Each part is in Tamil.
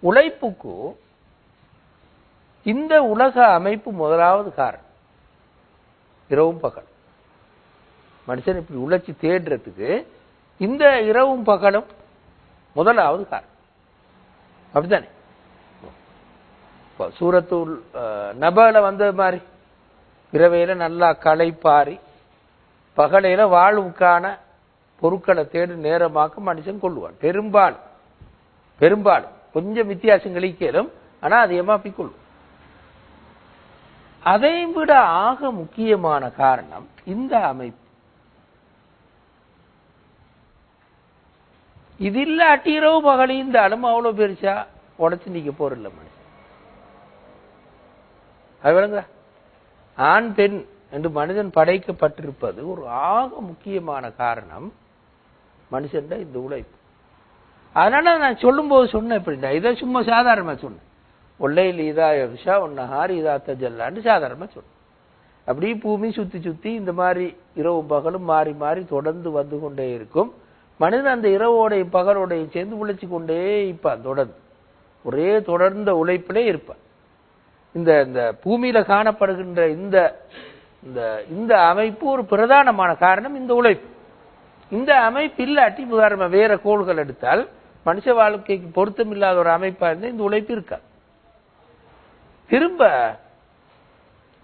உழைப்புக்கு இந்த உலக அமைப்பு முதலாவது காரணம். இரவும் பகல் மனுஷன் இப்படி உழைச்சி தேடுறதுக்கு இந்த இரவும் பகலும் முதலாவது காரணம். அப்படித்தானே? இப்போ சூரத்துல் அஹ், நபல வந்தது மாதிரி. இரவையில நல்லா களைப்பாரி பகலையில வாழ்வுக்கான பொருட்களை தேடி நேரமாக்க மனுஷன் கொள்ளுவான். பெரும்பாலும் பெரும்பாலும். கொஞ்சம் வித்தியாசம் கழிக்கலும் ஆனா அதிகமா கொள்ளும் அதை விட ஆக முக்கியமான காரணம் இந்த அமைப்பு. இது இல்லாட்டி இரவு பகலையும் இந்த அலும அவ்வளவு பெருசா உடச்சு நிக்க போறில்ல மனுஷன். அது விளங்குதா? ஆண் பெண் என்று மனிதன் படைக்கப்பட்டிருப்பது ஒரு ஆக முக்கியமான காரணம் மனுஷன் இந்த உழைப்பு. அதனால நான் சொல்லும்போது சொன்னேன் இப்படி இதை சும்மா சாதாரணமாக சொன்னேன். ஒல்லையில் இதா யக்ஷா ஒன்னஹார் இதா தஜல்லான்னு சாதாரணமாக சொன்னேன். அப்படியே பூமி சுற்றி சுற்றி இந்த மாதிரி இரவு பகலும் மாறி மாறி தொடர்ந்து வந்து கொண்டே இருக்கும். மனிதன் அந்த இரவோடைய பகலோடையும் சேர்ந்து உழைச்சி கொண்டே இருப்பான் தொடர்ந்து. ஒரே தொடர்ந்த உழைப்பிலே இருப்பான். இந்த இந்த பூமியில காணப்படுகின்ற இந்த இந்த இந்த அமைப்பு ஒரு பிரதானமான காரணம் இந்த உழைப்பு. இந்த அமைப்பு இல்லாட்டி உதாரணமாக வேற கோள்கள் எடுத்தால் மனுஷ வாழ்க்கைக்கு பொருத்தமில்லாத ஒரு அமைப்பா இருந்தால் இந்த உழைப்பு இருக்கா திரும்ப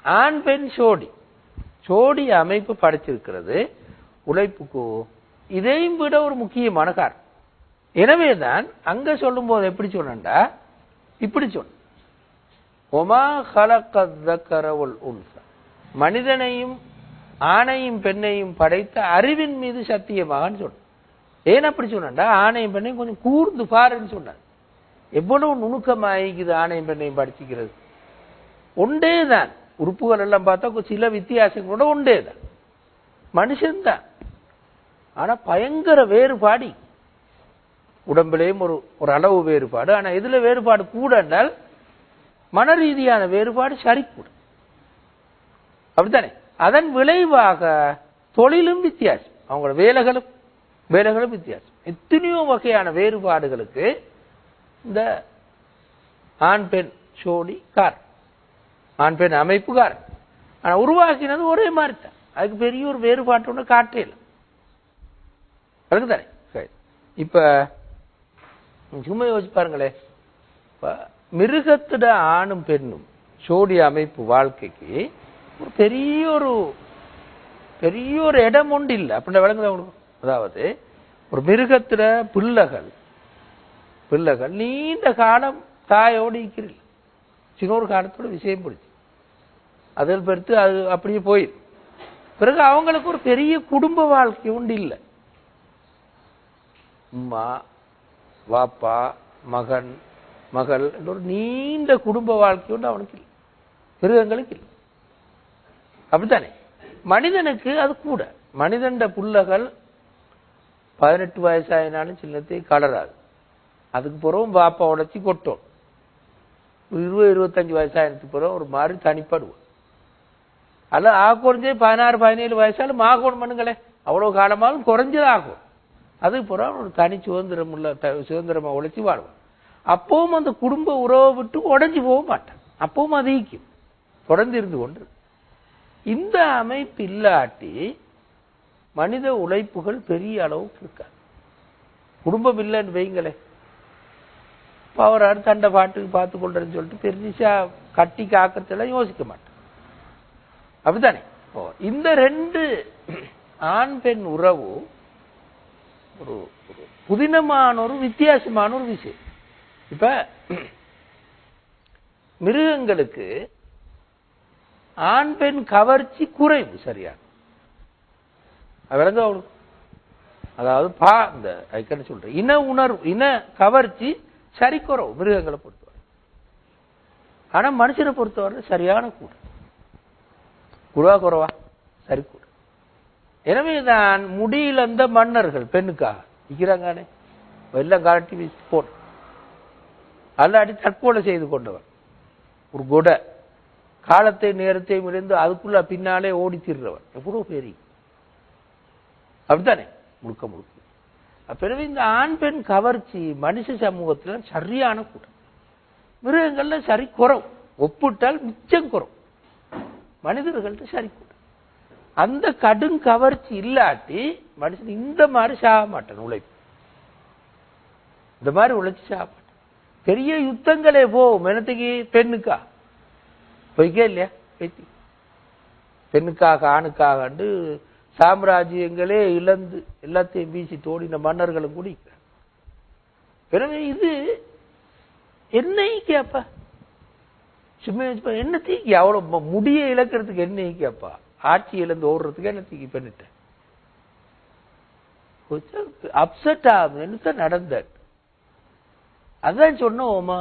ஆண் பெண் சோடி. சோடி அமைப்பு படைச்சிருக்கிறது உழைப்புக்கு இதையும் விட ஒரு முக்கியமான காரணம். எனவேதான் அங்க சொல்லும் போது எப்படி சொன்னா இப்படி சொன்ன ஒமா கலக்கரவல் உன்சா. மனிதனையும் ஆணையும் பெண்ணையும் படைத்த அறிவின் மீது சத்தியமாக சொன்ன ஏன் அப்படி சொன்னா ஆணையம் பெண்ணையும் கொஞ்சம் கூர்ந்து பாருன்னு சொன்னார். எவ்வளவு நுணுக்கமாயிக்குது ஆணையம் பெண்ணையும் படிச்சுக்கிறது. ஒன்றே தான். உறுப்புகள் எல்லாம் பார்த்தா சில வித்தியாசங்களோட ஒன்றே தான். மனுஷன்தான் ஆனா பயங்கர வேறுபாடு. உடம்புலேயும் ஒரு ஒரு அளவு வேறுபாடு. ஆனால் இதில் வேறுபாடு கூட என்றால் மன ரீதியான வேறுபாடு சரி கூட அப்படித்தானே? அதன் விளைவாக தொழிலும் வித்தியாசம். அவங்களோட வேலைகளும் வேலைகளும் வித்தியாசம். எத்தனையோ வகையான வேறுபாடுகளுக்கு இந்த ஆண் பெண் சோடி கார். ஆண் பெண் அமைப்பு கார் ஆனா உருவாக்கினது ஒரே மாதிரி தான் அதுக்கு பெரிய ஒரு வேறுபாட்டு ஒன்று காட்டே இல்லை. அதுக்குதானே சரி. இப்ப சும்மா யோசிச்சு பாருங்களேன் மிருகத்திட ஆணும் பெண்ணும் சோடி அமைப்பு வாழ்க்கைக்கு ஒரு பெரிய ஒரு பெரிய ஒரு இடம் ஒன்று இல்லை. அப்படின்னா விளங்குதா உங்களுக்கு? அதாவது ஒரு மிருகத்துல பிள்ளைகள் பிள்ளைகள் நீண்ட காலம் தாயோடு இருக்கிறில்ல சின்ன ஒரு காலத்தோட விஷயம் பிடிச்சி அதில் பெருத்து அது அப்படியே போயிடும். பிறகு அவங்களுக்கு ஒரு பெரிய குடும்ப வாழ்க்கை உண்டு இல்லை. அம்மா வாப்பா மகன் மகள் என்ற ஒரு நீண்ட குடும்ப வாழ்க்கை உண்டு அவனுக்கு இல்லை. மிருகங்களுக்கு இல்லை. அப்படித்தானே? மனிதனுக்கு அது கூட. மனிதண்ட புள்ளகள் பதினெட்டு வயசாயினாலும் சின்னத்தை கலராது அதுக்கு பிறகும் பாப்பா உடைச்சி கொட்டும். இருபது இருபத்தஞ்சு வயசாயினத்துக்கு பிறகு ஒரு மாதிரி தனிப்படுவோம் அல்ல ஆ குறைஞ்சே பதினாறு பதினேழு வயசாலும் ஆகணும் பண்ணுங்களே. அவ்வளோ காலமாலும் குறைஞ்சது ஆகும் அது பிறகு ஒரு தனி சுதந்திரம் உள்ள த- உழைச்சி வாழ்வோம் அப்பவும் அந்த குடும்ப உறவை விட்டு உடஞ்சி போக மாட்டேன் அப்பவும் அது ஈக்கும். தொடர்ந்து இருந்து கொண்டு இந்த அமைப்பு இல்லாட்டி மனித உழைப்புகள் பெரிய அளவுக்கு இருக்காது. குடும்பம் இல்லைன்னு வைங்களே. அடுத்த தண்டை பாட்டுக்கு பார்த்து கொள்றேன்னு சொல்லிட்டு பெருசா கட்டி காக்கிறதெல்லாம் யோசிக்க மாட்டேன் அப்படித்தானே? இப்போ இந்த ரெண்டு ஆண் பெண் உறவு ஒரு புதினமான ஒரு வித்தியாசமான ஒரு விஷயம். இப்ப மிருகங்களுக்கு ஆண் பெண் கவர்ச்சி குறைவு சரியான அது விளங்க அவளுக்கு அதாவது பா இந்த அதுக்கு சொல்றேன். இன உணர்வு இன கவர்ச்சி சரி குறவு மிருகங்களை பொறுத்தவரை. ஆனா மனுஷனை பொறுத்தவரை சரியான கூட. குறவா குறவா சரி கூட எனவே தான் அந்த மன்னர்கள் பெண்ணுக்காக. நிற்கிறாங்கானே வெள்ளம் காட்டி வீசி போட்டு அல்லாடி தற்கொலை செய்து கொண்டவர். ஒரு கொடை. காலத்தை நேரத்தையும் முடிந்து அதுக்குள்ள பின்னாலே ஓடி திடுறவர் எவ்வளவு பெரிய அப்படித்தானே? முழுக்க முழுக்க. பிறகு இந்த ஆண் பெண் கவர்ச்சி மனுஷ சமூகத்துல சரியான கூட்டம். மிருகங்கள்ல சரி குறவு. ஒப்பிட்டால் மிச்சம் குறவு. மனிதர்கள்ட்ட சரி கூட்டம். அந்த கடும் கவர்ச்சி இல்லாட்டி மனுஷன் இந்த மாதிரி சாக மாட்டான் உழைப்பு. இந்த மாதிரி உழைச்சு சாக மாட்டான். பெரிய யுத்தங்களே போகும் என்னத்துக்கு பெண்ணுக்கா? பொய்க்கே இல்லையா? பெண்ணுக்காக ஆணுக்காக சாம்ராஜ்யங்களே இழந்து எல்லாத்தையும் வீசி தோடின மன்னர்களும் கூட எனவே இது என்ன கேப்பா சும்மா என்ன தீக்கி? அவ்வளவு முடிய இழக்கிறதுக்கு என்ன கேப்பா ஆட்சி இழந்து ஓடுறதுக்கு என்ன தீக்கி பண்ணிட்டேன் அப்செட் ஆகும். என்னத்தான் நடந்தது? அதான் சொன்னோம் "ஒமா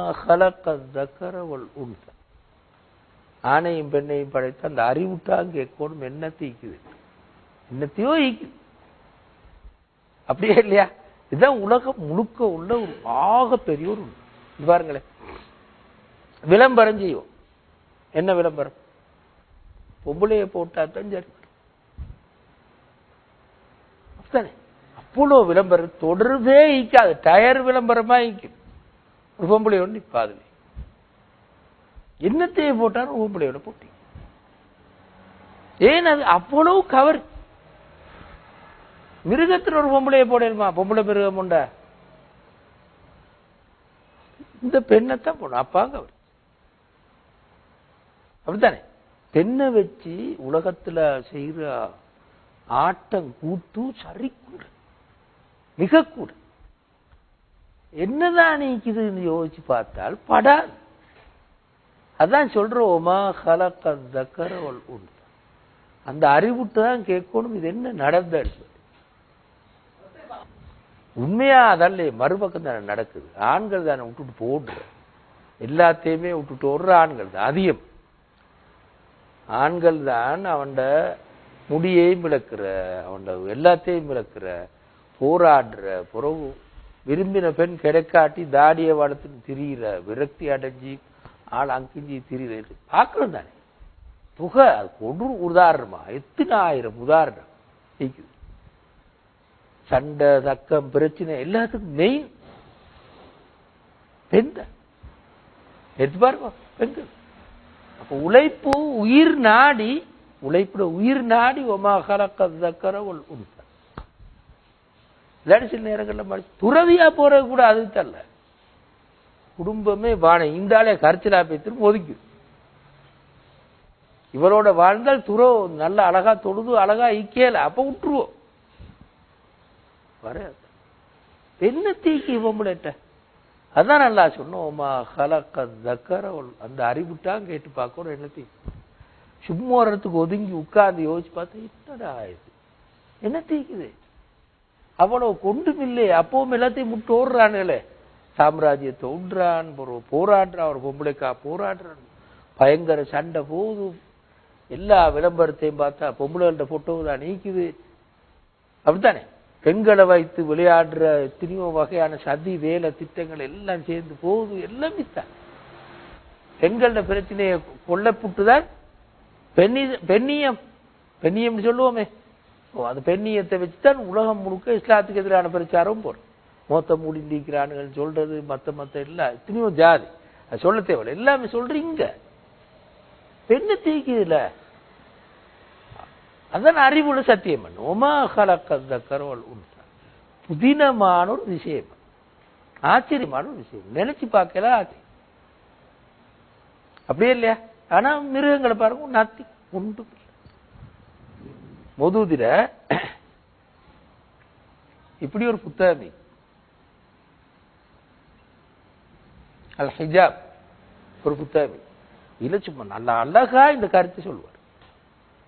ஆணையும் பெண்ணையும் படைத்து அந்த அறிவுட்டாங்க கேட்கணும் என்ன தீக்குது? என்னத்தையோ அப்படியே இல்லையா? இதுதான் உலகம் முழுக்க உள்ள ஒரு ஆக பெரிய ஒரு இது பாருங்களேன். விளம்பரம் செய்வோம். என்ன விளம்பரம்? பொம்பளைய போட்டா தான் சரி. அப்படித்தானே? அவ்வளோ விளம்பரம் தொடர்பே ஈக்காது. டயர் விளம்பரமா ஈக்கும். ஒரு பொம்பளை ஒன்று என்னத்தையே போட்டாலும் பொம்பளையோட போட்டி ஏன் அது அவ்வளவு கவர்? மிருகத்துல ஒரு பொம்பளைய போடணுமா? பொம்பளை மிருகம் உண்ட? இந்த பெண்ணைத்தான் போடணும். அப்பாங்க அவர். அப்படித்தானே? பெண்ணை வச்சு உலகத்துல செய்யற ஆட்டம் கூத்து சரி கூட மிக கூட என்னதான் நீக்குதுன்னு யோசிச்சு பார்த்தால் படாது. அதான் சொல்ற ஒமா ஹலக்க தக்கர வல் அந்த அறிவுட்டு தான் கேட்கணும் இது என்ன நடந்தது? உண்மையா அதல்ல மறுபக்கம் தானே நடக்குது. ஆண்கள் தானே விட்டுட்டு போடுற. எல்லாத்தையுமே விட்டுட்டு ஓடுற ஆண்கள் தான் அதிகம். ஆண்கள் தான் அவன்ட முடியையும் விளக்குற அவன்ட எல்லாத்தையும் விளக்குற போராடுற புறவு விரும்பின பெண் கிடைக்காட்டி தாடியை வளர்த்துன்னு திரியிற விரக்தி அடைஞ்சி ஆள் அங்கிஞ்சி திரியிற. பார்க்கணும் தானே. புகை அது கொடு உதாரணமா? எத்தனை ஆயிரம் உதாரணம்? இருக்குது சண்டை தக்கம் பிரச்சனை எல்லாத்துக்கும் மெயின் பெண் தான் எடுத்து பாருங்க பெண்கள். அப்ப உழைப்பு உயிர் நாடி உழைப்புல உயிர் நாடி ஒமா கலக்க தக்கர உண்மை இல்லாட்டி சில நேரங்கள்ல துறவியா போறது கூட அது தரல குடும்பமே வானை இந்த ஆளே கரைச்சலா பேத்திரும் ஒதுக்குது இவரோட வாழ்ந்தால் துறவு நல்ல அழகா தொழுது அழகா இக்கேல அப்ப விட்டுருவோம் வராது. என்ன தீக்கி இவம்புடட்ட அதான் நல்லா சொன்னோம் கலக்க ஹலக்க தக்கர அந்த அறிவுட்டான் கேட்டு பார்க்கணும் என்ன தீ சும்மா வரத்துக்கு ஒதுங்கி உட்கார்ந்து யோசிச்சு பார்த்தா என்னடா ஆயுது என்ன தீக்குது? அவ்வளவு கொண்டும் இல்லையே அப்பவும் எல்லாத்தையும் முட்டு ஓடுறானுங்களே. சாம்ராஜ்யத்தை உண்றான் ஒரு போராடுறான் ஒரு பொம்பளைக்கா போராடுறான். பயங்கர சண்டை போகுது. எல்லா விளம்பரத்தையும் பார்த்தா பொம்பளைகள்கிட்ட போட்டோ தான் நீக்குது. அப்படித்தானே? பெண்களை வைத்து விளையாடுற எத்தனையோ வகையான சதி வேலை திட்டங்கள் எல்லாம் சேர்ந்து போகுது. எல்லாம் மித்தான் பெண்களோட பிரச்சனையை கொல்லப்பட்டுதான் பெண்ணி பெண்ணியம். பெண்ணியம்னு சொல்லுவோமே. ஓ அந்த பெண்ணியத்தை வச்சுதான் உலகம் முழுக்க இஸ்லாத்துக்கு எதிரான பிரச்சாரம் போடும். மோத்த முடிந்திருக்கிறானுகள் சொல்றது மத்த மத்த எல்லாம் எத்தனையோ ஜாதி. அது சொல்ல தேவையில்ல. எல்லாமே சொல்றீங்க. பெண்ணு தீக்குதுல அதான் அறிவுள்ள சத்தியம். பண்ணு உமா கலக்க கரவல் புதினமான ஒரு விஷயம். ஆச்சரியமான ஒரு விஷயம். நினைச்சு பார்க்கல ஆச்சரியம். அப்படியே இல்லையா? ஆனா மிருகங்களை பாருங்க நத்தி உண்டு. மொதூதிர இப்படி ஒரு புத்தகம். அல் ஹிஜாப் ஒரு புத்தகம். இருக்கு. சும்மா நல்லா அழகா இந்த கருத்தை சொல்லுவார்.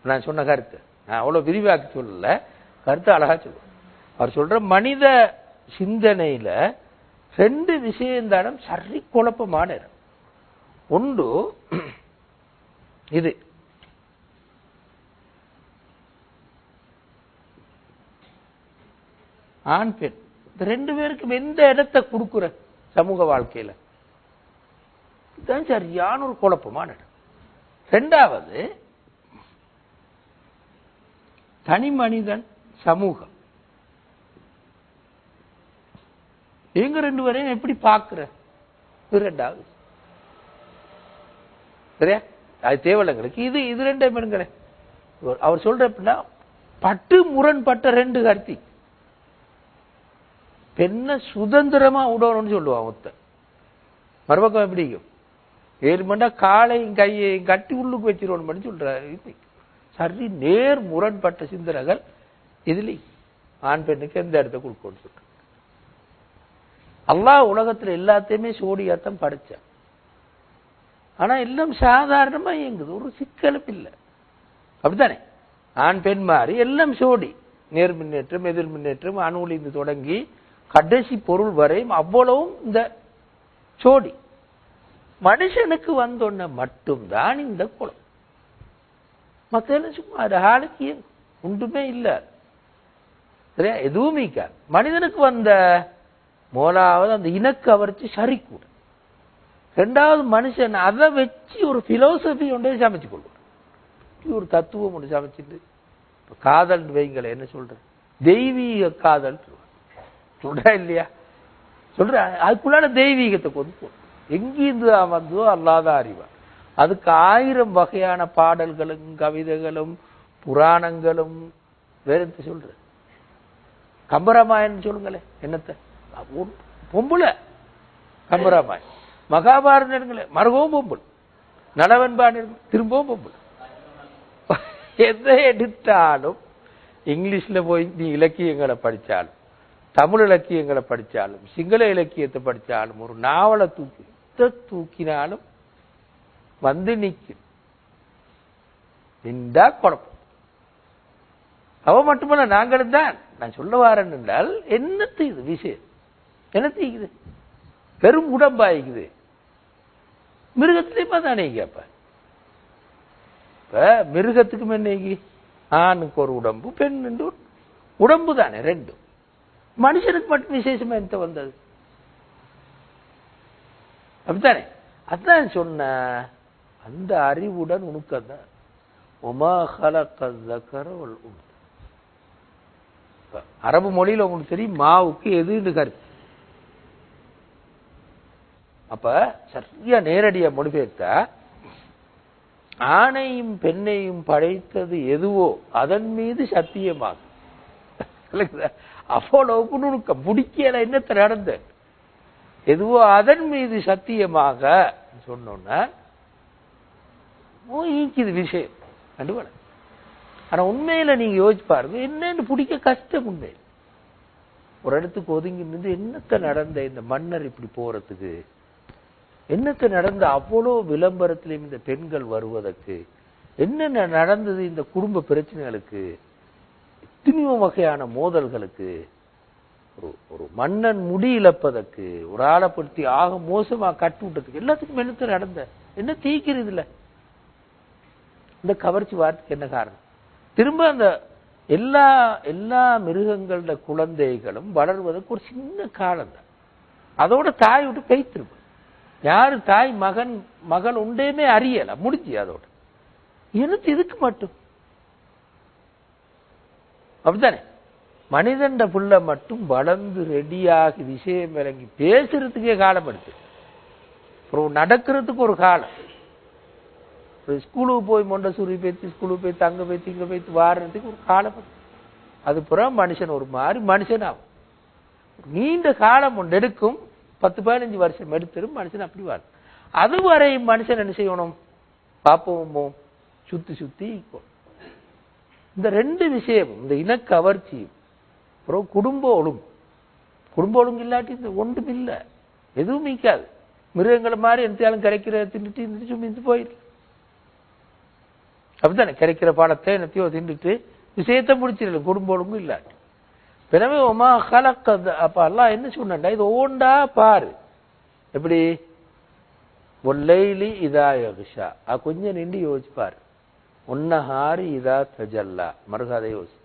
நான் சொன்ன கருத்து. நான் அவ்வளோ விரிவாக்கி சொல்லல. கருத்து அழகா சொல்லு அவர் சொல்ற மனித சிந்தனையில ரெண்டு விஷயந்தானம் சரி குழப்பமான இடம். ஒன்று இது. ஆண் பெண். இந்த ரெண்டு பேருக்கும் எந்த இடத்தை கொடுக்குற சமூக வாழ்க்கையில? இதுதான் சரியான ஒரு குழப்பமான இடம். ரெண்டாவது தனி மனிதன் சமூகம். எங்க ரெண்டு பேரையும் எப்படி பார்க்கிற? ரெண்டாவது சரியா? அது தேவலங்களுக்கு இது இது ரெண்டே பெண்களே அவர் சொல்ற எப்படின்னா பட்டு முரண்பட்ட ரெண்டு கருத்தி. பெண்ணை சுதந்திரமா விடணும்னு சொல்லுவான் ஒத்த மறுபக்கம் எப்படி? இருக்கும்? ஏழு காலையும் கையையும் கட்டி உள்ளுக்கு வச்சிருவோம் சொல்றாரு. இது. சரி நேர் முரண்பட்ட சிந்தனைகள் இதுல ஆண் பெண்ணுக்கு எந்த இடத்த கொடுக்கணும் அல்லாஹ் உலகத்துல எல்லாத்தையுமே சோடியாத்தான் படைச்சான். ஆனா எல்லாம் சாதாரணமா இயங்குது. ஒரு சிக்கலும் இல்லை. அப்படித்தானே? ஆண் பெண் மாறி எல்லாம் சோடி. நேர் மின்னேற்றம் எதிர் மின்னேற்றம் அணுலிந்து தொடங்கி கடைசி பொருள் வரையும் அவ்வளவும் இந்த சோடி. மனுஷனுக்கு வந்தோன்ன மட்டும்தான் இந்த குளம். மத்த எல்லாம் சும்மா அது ஆளுக்கு ஒன்றுமே இல்லை. சரியா? எதுவும் இருக்காது மனிதனுக்கு வந்த முதலாவது அந்த இனக்கவர்ச்சி சரி கூட ரெண்டாவது மனுஷன் அதை வச்சு ஒரு பிலோசபி ஒன்றே சமைச்சு கொள்வார். ஒரு தத்துவம் ஒன்று சமைச்சிட்டு இப்போ காதல் வைங்கள என்ன சொல்ற தெய்வீக காதல் சொல்றா இல்லையா? சொல்ற அதுக்குள்ளால தெய்வீகத்தை கொண்டு போ எங்கிருந்து வந்தோ அல்லாத அறிவார் அதுக்கு ஆயிரம் வகையான பாடல்களும் கவிதைகளும் புராணங்களும் வேறு சொல்ற கம்பராமாயணம் சொல்லுங்களேன். என்னத்த? பொம்புல கம்பராமாயணம். மகாபாரதம் எடுங்களேன். மறுகவும் பொம்புல். திரும்பவும் பொம்புல். எதை எடுத்தாலும் இங்கிலீஷ்ல போய் நீ இலக்கியங்களை படிச்சாலும் தமிழ் இலக்கியங்களை படிச்சாலும் சிங்கள இலக்கியத்தை படிச்சாலும் ஒரு நாவலை தூக்கி தூக்கினாலும் வந்து நிற்கும் நின்றா குழப்பம். அவ மட்டுமல்ல நாங்களும் தான். நான் சொல்ல வாரேன் என்றால் என்னத்து இது விஷயம் என்ன தீக்குது பெரும் உடம்பாய்க்குது. மிருகத்திலேயுமா தானே கேப்ப இப்ப மிருகத்துக்கும் என்னைக்கு ஆணுக்கு ஒரு உடம்பு பெண் ஒரு உடம்பு தானே ரெண்டும். மனுஷனுக்கு மட்டும் விசேஷமா எந்த வந்தது? அப்படித்தானே? அதான் சொன்ன அந்த அறிவுடன் உனக்கு அதான் உமா ஹலக்கர அரபு மொழியில் உங்களுக்கு தெரியும் மாவுக்கு எதுன்னு கருத்து அப்ப சரியா நேரடியா மொழிபெயர்த்தா ஆணையும் பெண்ணையும் படைத்தது எதுவோ அதன் மீது சத்தியமாகும். அவ்வளவு நுணுக்கம் முடிக்கல என்னத்தை நடந்த? எதுவோ அதன் மீது சத்தியமாக சொன்னோன்னா ஈக்குது விஷயம். கண்டுபாடு ஆனால் உண்மையில் நீங்கள் யோசிச்சு பாருங்க என்னன்னு பிடிக்க கஷ்டம் உண்மையில் ஒரு இடத்துக்கு ஒதுங்கி நின்று என்னத்த நடந்த இந்த மன்னர் இப்படி போறதுக்கு? என்னத்த நடந்த அவ்வளோ விளம்பரத்திலையும் இந்த பெண்கள் வருவதற்கு? என்னென்ன நடந்தது இந்த குடும்ப பிரச்சனைகளுக்கு? எத்தனையோ வகையான மோதல்களுக்கு? ஒரு ஒரு மன்னன் முடி இழப்பதற்கு ஒரு ஆளப்படுத்தி ஆக மோசமாக கட்டு விட்டதுக்கு எல்லாத்துக்கும் என்னத்த நடந்த? என்ன தீக்கிறது இல்லை இந்த கவர்ச்சி வார்த்தைக்கு என்ன காரணம்? திரும்ப அந்த எல்லா எல்லா மிருகங்களோட குழந்தைகளும் வளர்வதற்கு ஒரு சின்ன காலம் தான். அதோட தாய் விட்டு பெய்த்திருப்ப யாரு தாய் மகன் மகள் உண்டேமே அறியல முடிஞ்சு அதோட. எனக்கு இதுக்கு மட்டும்? அப்படித்தானே? மனிதண்ட புள்ள மட்டும் வளர்ந்து ரெடியாகி விஷயம் விளங்கி பேசுறதுக்கே காலம் எடுத்து. அப்புறம் நடக்கிறதுக்கு ஒரு காலம். ஸ்கூலுக்கு போய் மொண்டசூரி பேத்து ஸ்கூலுக்கு போய் தங்க பேத்து இங்க போய்த்து வாடுறதுக்கு ஒரு காலம் அது புறம் மனுஷன் ஒரு மாதிரி மனுஷன் ஆகும் நீண்ட காலம் ஒன்று எடுக்கும் பத்து பதினஞ்சு வருஷம் எடுத்துரும் மனுஷன் அப்படி வாழும் அதுவரை மனுஷன் என்ன செய்யணும்? பாப்போமோ சுத்தி சுத்தி இந்த ரெண்டு விஷயமும் இந்த இனக்கவர்ச்சியும் அப்புறம் குடும்ப ஒழுங்கு குடும்ப ஒழுங்கு இல்லாட்டி இந்த ஒன்றும் இல்லை. எதுவும் மீக்காது மிருகங்களை மாதிரி எந்தாலும் கிடைக்கிற தின்னுட்டு இருந்துட்டு சும்மிந்து போயிரு அப்படித்தானே. கிடைக்கிற பாடத்தை என்னத்தையோ தின்னுட்டு விஷயத்தை முடிச்சிடல குடும்ப ஒழுங்கும் இல்லாட்டி எனவே ஒமா கலக்க அப்ப எல்லாம் என்ன சொன்னா இது ஓண்டா பாரு. எப்படி? ஒல்லைலி இதா யகுஷா. அது கொஞ்சம் நின்று யோசிச்சு பாரு. ஒன்னஹாரி இதா தஜல்லா. மறுகாதை யோசி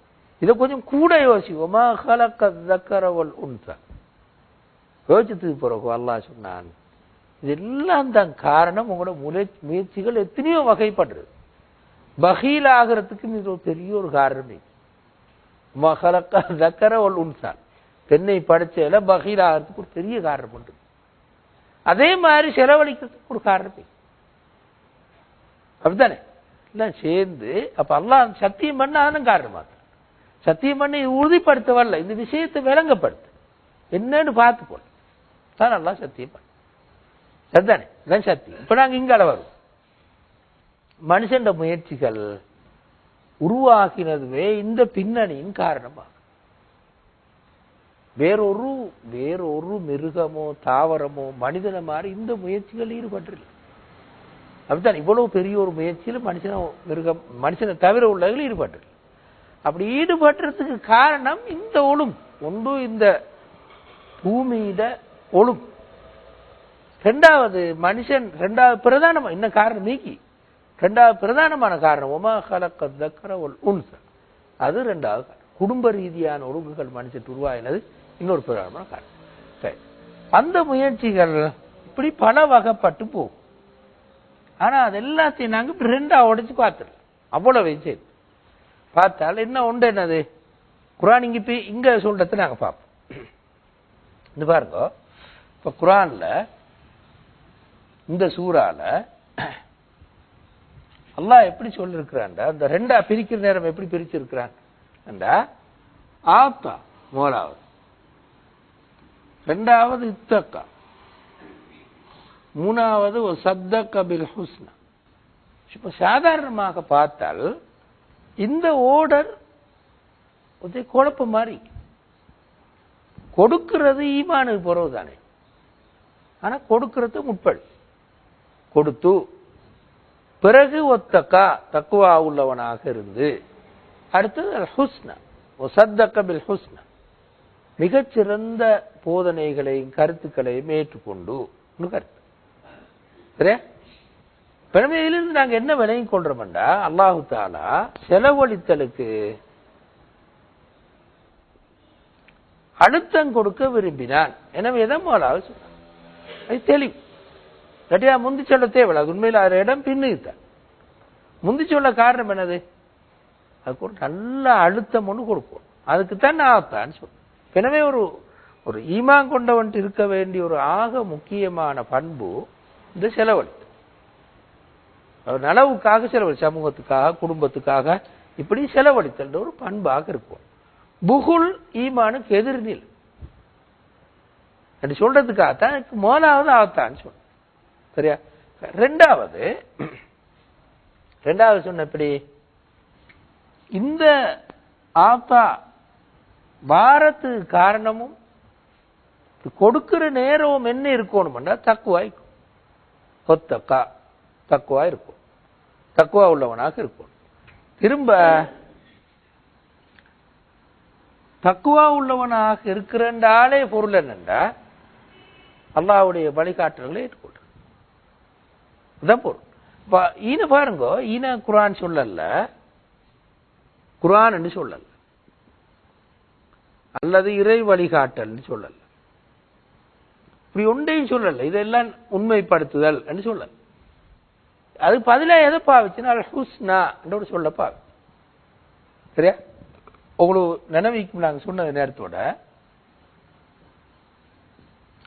இதை கொஞ்சம் கூட யோசி ஒமா கலக்க தக்கரவல் உன்சா. யோசிச்சதுக்கு பிறகு அல்லா சொன்னான் இதெல்லாம் தான் காரணம். உங்களோட முயற்சிகள் எத்தனையோ வகைப்படுறது பகீல் ஆகிறதுக்கு இது ஒரு பெரிய ஒரு காரணம். மகளக்க தக்கர ஒல் உன்சான் பெண்ணை படைச்சல பகீல் ஆகிறதுக்கு ஒரு பெரிய காரணம் உண்டு. அதே மாதிரி செலவழிக்கிறதுக்கு ஒரு காரணம். அப்படித்தானே? எல்லாம் சேர்ந்து அப்ப எல்லாம் சத்தியம் பண்ண அதனும் காரணமாக சத்தியம் பண்ணி உறுதிப்படுத்த வரல இந்த விஷயத்தை விளங்கப்படுத்து. என்னன்னு பார்த்து போல தான் நல்லா சத்தியம் பண்ண. சரிதானே? இதான் சத்தியம். இப்ப நாங்க இங்க அளவரும் மனுஷன் முயற்சிகள் உருவாகினதுவே இந்த பின்னணியின் காரணமா வேறொரு வேறொரு மிருகமோ தாவரமோ மனிதனை மாதிரி இந்த முயற்சிகள் ஈடுபட்டிருக்கு அப்படித்தான் இவ்வளவு பெரிய ஒரு முயற்சியில மனுஷன மிருகம் மனுஷனை தவிர உள்ளவர்கள் ஈடுபட்டிருக்கு அப்படி ஈடுபட்டுறதுக்கு காரணம் இந்த ஒழும் ஒன்று இந்த பூமியிட ஒழும் ரெண்டாவது மனுஷன் ரெண்டாவது பிரதானமா என்ன காரணம் நீக்கி. ரெண்டாவது பிரதானமான காரணம் ஒமா கலக்க தக்கர உன்ச. அது ரெண்டாவது காரணம். குடும்ப ரீதியான ஒழுங்குகள் மனுஷன் உருவாயினது இன்னொரு பிரதானமான காரணம். சரி. அந்த முயற்சிகள் இப்படி பல வகைப்பட்டு போகும். ஆனா அது எல்லாத்தையும் நாங்கள் இப்படி ரெண்டா உடைச்சு பார்த்துடலாம். அவ்வளவு சரி. பார்த்தால் என்ன உண்டு என்னது? குரான் இங்கே போய் இங்கே சொல்றதை நாங்கள் பார்ப்போம். இந்த பாருங்க. இப்போ குரானில் இந்த சூறால அல்லாஹ் எப்படி சொல்லிருக்கிறான்டா? இந்த ரெண்டா பிரிக்கிற நேரம் எப்படி பிரிச்சிருக்கிறான்? ஆத்தா முதலாவது. ரெண்டாவது இத்தக்கா. மூணாவது ஒரு சப்த கபில் ஹுஸ்னா. இப்போ சாதாரணமாக பார்த்தால் இந்த ஓர்டர் ஒரு குழப்பம் மாதிரி. கொடுக்கிறது ஈமானுக்கு போறது தானே ஆனா கொடுக்கிறது முற்பல் கொடுத்து பிறகு ஒத்தக்கா தக்குவா உள்ளவனாக இருந்து அடுத்தது அல் ஹுஸ்னா ஒசத்தக்க பில் ஹுஸ்னா மிகச்சிறந்த போதனைகளையும் கருத்துக்களையும் ஏற்றுக்கொண்டு கருத்து. சரியா? பிறமையிலிருந்து நாங்கள் என்ன விலையும் கொள்றோம்டா அல்லாஹு தாலா செலவழித்தலுக்கு அழுத்தம் கொடுக்க விரும்பினான். எனவே எதை முதலாவது சொன்னான் அது தெளிவு. கட்டியா முந்தி சொல்ல தேவையில்ல. அது உண்மையில் ஆறு இடம் பின்னுதான் முந்தி சொல்ல காரணம் என்னது? அதுக்கு ஒரு நல்ல அழுத்தம் ஒன்று கொடுப்போம். அதுக்கு தான் நான் எனவே ஒரு ஒரு ஈமான் கொண்டவன் இருக்க வேண்டிய ஒரு ஆக முக்கியமான பண்பு இந்த செலவழித்து அவர் நலவுக்காக செலவழி சமூகத்துக்காக குடும்பத்துக்காக இப்படி செலவழித்தல் ஒரு பண்பாக இருக்கும். புகுல் ஈமானுக்கு எதிர்நில் அப்படி சொல்றதுக்காகத்தான் முதலாவது ஆகத்தான்னு சொன்ன சரியா? ரெண்டாவது ரெண்டாவது சொன்ன எப்படி? இந்த ஆத்தா வாரத்துக்கு காரணமும் கொடுக்கிற நேரம் என்ன இருக்கணும்னா தக்குவாய்க்கும் ஒத்தக்கா தக்குவா இருக்கும். தக்குவா உள்ளவனாக இருக்கும். திரும்ப தக்குவா உள்ளவனாக இருக்கிறாலே பொருள் என்னண்டா அல்லாவுடைய வழிகாட்டல்களை ஏற்றுக்கொள்ற இதான் பொருள். இப்ப ஈன பாருங்க ஈன குரான் சொல்லல குரான் சொல்லல அல்லது இறை வழிகாட்டல் சொல்லல இப்படி ஒன்றையும் சொல்லல இதெல்லாம் உண்மைப்படுத்துதல் என்று சொல்லல. அது பதிலா எதை பாவிச்சுன்னா அல் ஹுஸ்னா என்று சொல்ல பாவி. சரியா? உங்களுக்கு நினைவிக்கும் நாங்கள் சொன்ன நேரத்தோட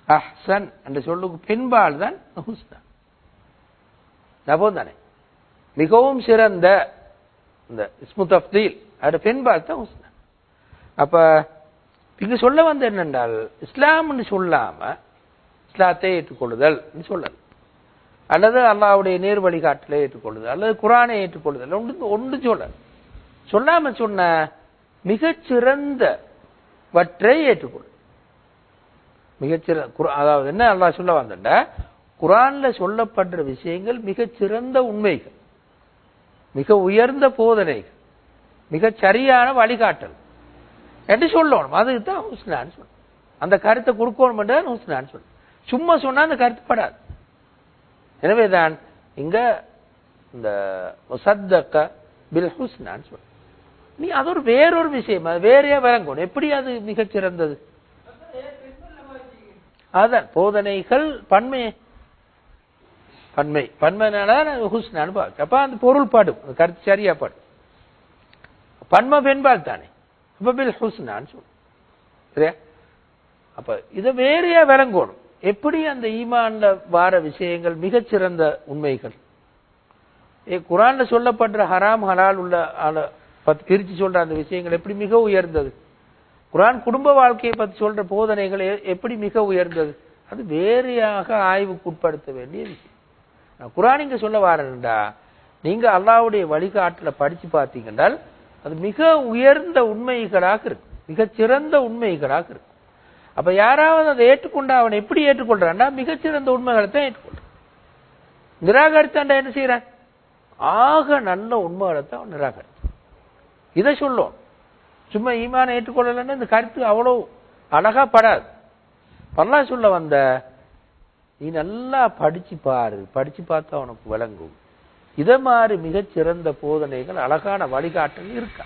அஹ்சன் என்ற சொல்லுக்கு பின்பால் தான் ஹுஸ்னா. ஞாபகம் தானே மிகவும் சிறந்த இந்த இஸ்மு தப்தீல் அதோட பெண்பால் தான் ஹுஸ்னா அப்ப இங்க சொல்ல வந்த என்னென்றால் இஸ்லாம்னு சொல்லாம இஸ்லாத்தை ஏற்றுக்கொள்ளுதல் சொல்லல் அல்லது அல்லாவுடைய நேர் வழிகாட்டில ஏற்றுக்கொள்ளுதல் அல்லது குரானை ஏற்றுக்கொள்ளுதல் ஒன்று ஒன்று சொல்ல சொல்லாம சொன்ன மிகச்சிறந்த வற்றை ஏற்றுக்கொள் மிகச்சிறந்த அதாவது என்ன அல்லா சொல்ல வந்த குரான்ல சொல்லப்படுற விஷயங்கள் மிகச்சிறந்த உண்மைகள். மிக உயர்ந்த போதனைகள். மிக சரியான வழிகாட்டல். என்று சொல்லணும். அதுக்கு தான் ஹுஸ்னான்னு சொல்லணும். அந்த கருத்தை கொடுக்கணும் தான் ஹுஸ்னான்னு சொல்லணும். சும்மா சொன்னா அந்த கருத்து படாது. எனவேதான் இங்க இந்த முசத்தக்க பில் ஹுஸ்னான்னு சொல்லணும். நீ அது ஒரு வேறொரு விஷயம். அது வேறையா விளங்கணும். எப்படி அது மிகச் சிறந்தது? அதான் போதனைகள் பன்மை பன்மை. பன்மைனால ஹுஸ்னான்னு அனுபவம் அப்ப அந்த பொருள் பாடும். கருத்து சரியா பாடும். பன்மை பெண்பால் தானே. அப்ப பில் ஹுஸ்னான்னு சொல்லும் சரியா? அப்ப இதை வேறையா விளங்கணும். எப்படி அந்த ஈமான்ல வார விஷயங்கள் மிகச்சிறந்த உண்மைகள்? ஏ குரான்ல சொல்லப்படுற ஹராம் ஹலால் உள்ள ஆள- பத்தி பிரிச்சு சொல்ற அந்த விஷயங்கள் எப்படி மிக உயர்ந்தது? குரான் குடும்ப வாழ்க்கையை பத்தி சொல்ற போதனைகள் எப்படி மிக உயர்ந்தது? அது வேறையாக ஆய்வுக்குட்படுத்த வேண்டிய விஷயம். குரான் இங்க சொல்ல வாரேன்டா நீங்க அல்லாவுடைய வழிகாட்டுல படிச்சு பார்த்தீங்கன்றால் அது மிக உயர்ந்த உண்மைகளாக இருக்கு மிகச்சிறந்த உண்மைகளாக இருக்கு அப்ப யாராவது அதை ஏற்றுக்கொண்டா அவன் எப்படி ஏற்றுக்கொள்றான்டா மிகச்சிறந்த உண்மைகளை தான் ஏற்றுக்கொள்றான். நிராகரித்தாண்டா என்ன செய்யறான்? ஆக நல்ல உண்மைகளை தான் அவன் நிராகரித்தான். இதை சொல்லும். சும்மா ஈமான ஏற்றுக்கொள்ளலைன்னா இந்த கருத்து அவ்வளவு அழகா படாது. பல்லா சொல்ல வந்த நீ நல்லா படிச்சு பாரு. படிச்சு பார்த்தா உனக்கு விளங்கும். இதை மாதிரி மிகச்சிறந்த போதனைகள் அழகான வழிகாட்டல் இருக்கா?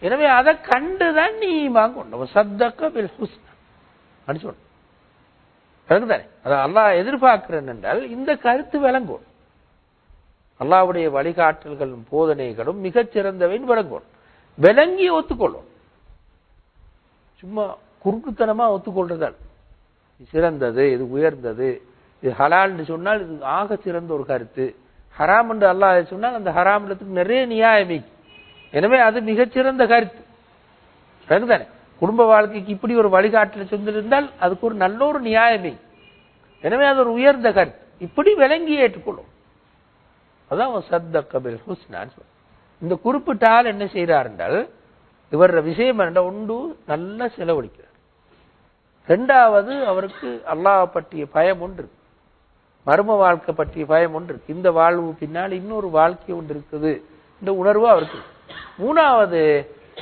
எனவே அதை கண்டுதான் நீ வாங்கணும். சத்தக்க பில் ஹுஸ்னா விளங்குதானே? அதை அல்லாஹ் எதிர்பார்க்கிறேன் என்றால் இந்த கருத்து விளங்கும். அல்லாவுடைய வழிகாட்டல்களும் போதனைகளும் மிகச் விளங்கும். விளங்கி ஒத்துக்கொள்ளும். சும்மா குறுக்குத்தனமா ஒத்துக்கொள்றதால். சிறந்தது இது உயர்ந்தது. இது ஹலால்னு சொன்னால் இது ஆக சிறந்த ஒரு கருத்து. ஹராம் என்று அல்லாஹ் சொன்னால் அந்த ஹராம்ன்றதுக்கு நிறைய நியாயம் எனவே அது மிகச்சிறந்த கருத்து. சரிதானே? குடும்ப வாழ்க்கைக்கு இப்படி ஒரு வழிகாட்டல் சென்றிருந்தால் அதுக்கு ஒரு நல்ல ஒரு நியாயமே எனவே அது ஒரு உயர்ந்த கருத்து. இப்படி விளங்கி ஏற்றுக்கொள்ளும். அதான் சத்த கபில் ஹுஸ்னான் இந்த குறிப்பிட்ட ஆள் என்ன செய்கிறார் என்றால் இவர் விஷயம் என்ன உண்டு நல்லா செலவழிக்கிறார். ரெண்டாவது அவருக்கு அல்லாஹ் பற்றிய பயம் ஒன்று மர்ம வாழ்க்கை பற்றிய பயம் ஒன்று இந்த வாழ்வு பின்னால் இன்னொரு வாழ்க்கை ஒன்று இருக்குது. இந்த உணர்வு அவருக்கு மூணாவது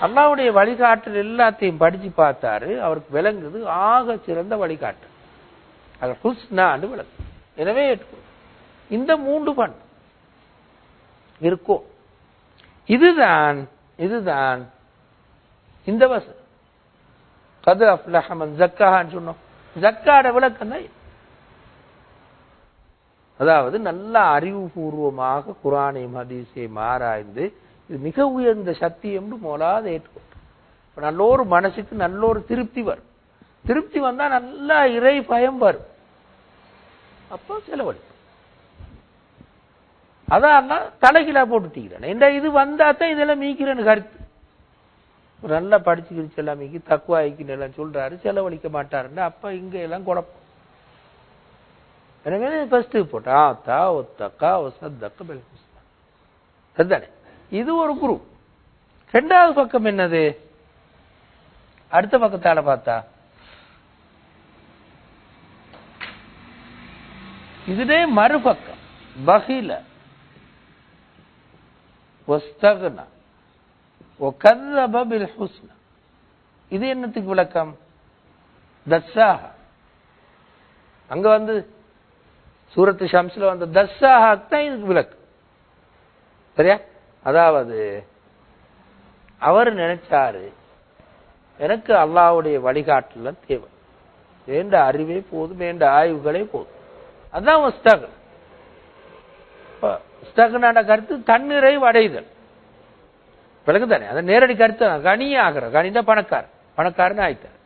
அல்லாவுடைய வழிகாட்டல் எல்லாத்தையும் படிச்சு பார்த்தாரு. அவருக்கு விளங்குது. ஆக சிறந்த வழிகாட்டல். அது ஹுஸ்னான்னு விளங்கு எனவே இந்த மூன்று பண் இருக்கும் இதுதான் இதுதான் இந்த வசதி கது அஃப்லஹமன் ஜக்காஹான்னு சொன்னோம். ஜக்காட விளக்கம் தான் அதாவது நல்ல அறிவுபூர்வமாக குரானையும் ஹதீஸையும் ஆராய்ந்து இது மிக உயர்ந்த சக்தி என்று மோலாத ஏற்றுக்கொண்டு. நல்ல ஒரு மனசுக்கு நல்ல ஒரு திருப்தி வரும். திருப்தி வந்தா நல்லா இறை பயம் வரும். அப்போ செலவழி அதான் தலைகிலா போட்டுட்டீங்க இந்த இது வந்தா தான் இதெல்லாம் மீக்கிறேன்னு கருத்து. நல்லா படிச்சுக்கிச்சு எல்லாமேக்கு தக்குவா ஐக்கின்னு எல்லாம் சொல்றாரு செலவழிக்க மாட்டாருன்னு. அப்ப இங்க எல்லாம் குழப்பம். எனவே ஃபர்ஸ்ட் போட்டு ஆத்தா ஒத்தக்கா ஒசத்தக்க அதுதானே. இது ஒரு குரு. ரெண்டாவது பக்கம் என்னது? அடுத்த பக்கத்தால பார்த்தா இதுவே மறுபக்கம் பகில ஒஸ்தகுனா. இது என்னத்துக்கு விளக்கம்? தஸ்ஸாஹ. அங்க வந்து சூரத்து ஷம்ஸ்ல வந்த தஸ்ஸாஹா தான் இதுக்கு விளக்கம். சரியா? அதாவது அவர் நினைச்சாரு எனக்கு அல்லாவுடைய வழிகாட்டல தேவை. வேண்ட அறிவே போதும் வேண்ட ஆய்வுகளே போதும். அதான் வஸ்தகன் வஸ்தகனான கருத்து தன்னிறைவு அடைதல் விளக்கு தானே நேரடி கருத்து கனியே ஆகிற கனி தான் பணக்காரன் பணக்காரன் ஆயிட்டார்.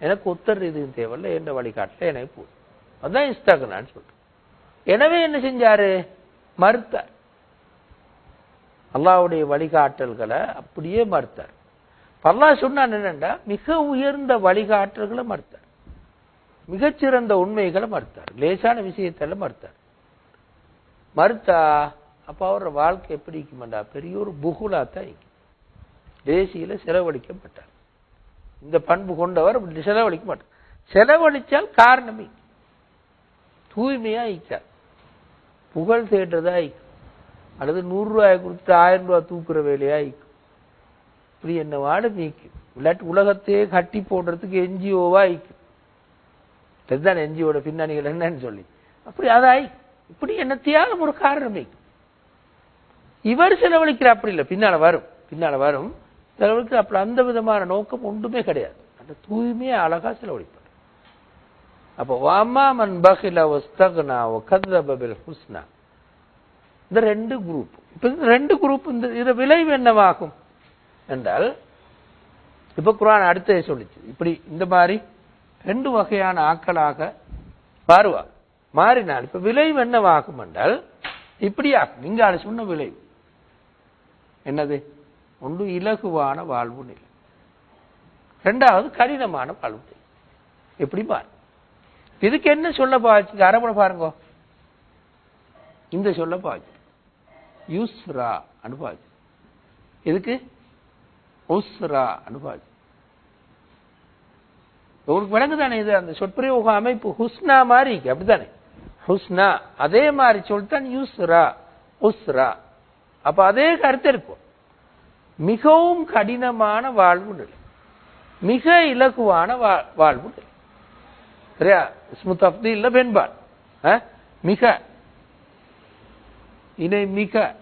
எனக்கு உத்தர் ரீதியும் தேவையில்லை. என்ற வழிகாட்டல எனக்கு போதும். அதுதான் இஸ்தகனான்னு சொல்றேன். எனவே என்ன செஞ்சாரு? மறுத்தார். அல்லாவுடைய வழிகாட்டல்களை அப்படியே மறுத்தார். பல்லா சொன்னான் என்னண்டா மிக உயர்ந்த வழிகாட்டல்களை மறுத்தார். மிகச்சிறந்த உண்மைகளை மறுத்தார். லேசான விஷயத்தெல்லாம் மறுத்தார். மறுத்தா அப்ப அவரோட வாழ்க்கை எப்படி இருக்குமாண்டா? பெரிய ஒரு புகுலாத்தான் தேசியில செலவழிக்க மாட்டார் இந்த பண்பு கொண்டவர் அப்படி செலவழிக்க மாட்டார் செலவழிச்சால் காரணமே. தூய்மையாக ஈக்கார் புகழ் தேடுறதா ஈக்கும் அல்லது நூறுரூவாயை கொடுத்து ஆயிரம் ரூபாய் தூக்குற வேலையா ஈக்கும் இப்படி என்ன வாடு மீக்கும் இல்லாட்டி உலகத்தையே கட்டி போடுறதுக்கு என்ஜிஓவா ஈக்கும் இதுதான் என்ஜிஓட பின்னணிகள் என்னன்னு சொல்லி. அப்படி அதாய். இப்படி என்னத்தையாலும் ஒரு காரணமே. இவர் செலவழிக்கிற அப்படி இல்லை. பின்னால வரும். பின்னால வரும். செலவழிக்கிற அப்படி அந்த விதமான நோக்கம் ஒன்றுமே கிடையாது. அந்த தூய்மையை அழகா செலவழிப்பார் அப்போ வாமா மன் பகில வஸ்தகனா வகதப பில் ஹுஸ்னா. இந்த ரெண்டு குரூப் இப்போ இந்த ரெண்டு குரூப் இந்த இத விளைவு என்னவாகும்? என்றால் இப்ப குரான் அடுத்தே சொல்லிச்சு. இப்படி இந்த மாதிரி ரெண்டு வகையான ஆக்களாக மாறுவார் மாறினால் இப்ப விளைவு என்னவாகும் என்றால் இப்படியா நீங்க அதை சொன்ன விளைவு. என்னது? ஒன்று இலகுவான வாழ்வு நிலை. ரெண்டாவது கடினமான வாழ்வு நிலை. எப்படி பாரு இதுக்கு என்ன சொல்ல பாச்சு அரபுல பாருங்க. இந்த சொல்ல பாய்ச்சி யூஸ்ரா அனுபாச்சு இதுக்கு உஸ்ரா அனுபாச்சு உங்களுக்கு விளங்குதானே இது? அந்த சொற்பிரயோக அமைப்பு ஹுஸ்னா மாதிரி இருக்கு. அப்படித்தானே? ஹுஸ்னா அதே மாதிரி சொல்லித்தான் யூஸ்ரா உஸ்ரா. அப்ப அதே கருத்து இருக்கும். மிகவும் கடினமான வாழ்வு நிலை. மிக இலகுவான வா- வாழ்வு நிலை. சரியா? ஸ்முத் அப்தி இல்ல பெண்பால் ஆ? மிக. இதை மிக.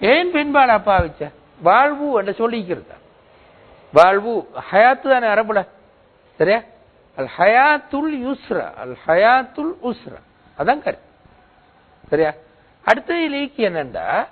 ஏன் பெண்பால் அப்பா வச்ச? வாழ்வு என்று சொல்லிக்கிறது. வாழ்வு ஹயாத்து தானே அரபுல. சரியா? அல் ஹயாத்துல் யுஸ்ரா அல் ஹயாத்துல் உஸ்ரா. அதான் கரு சரியா? அடுத்த இலக்கு என்னண்டா?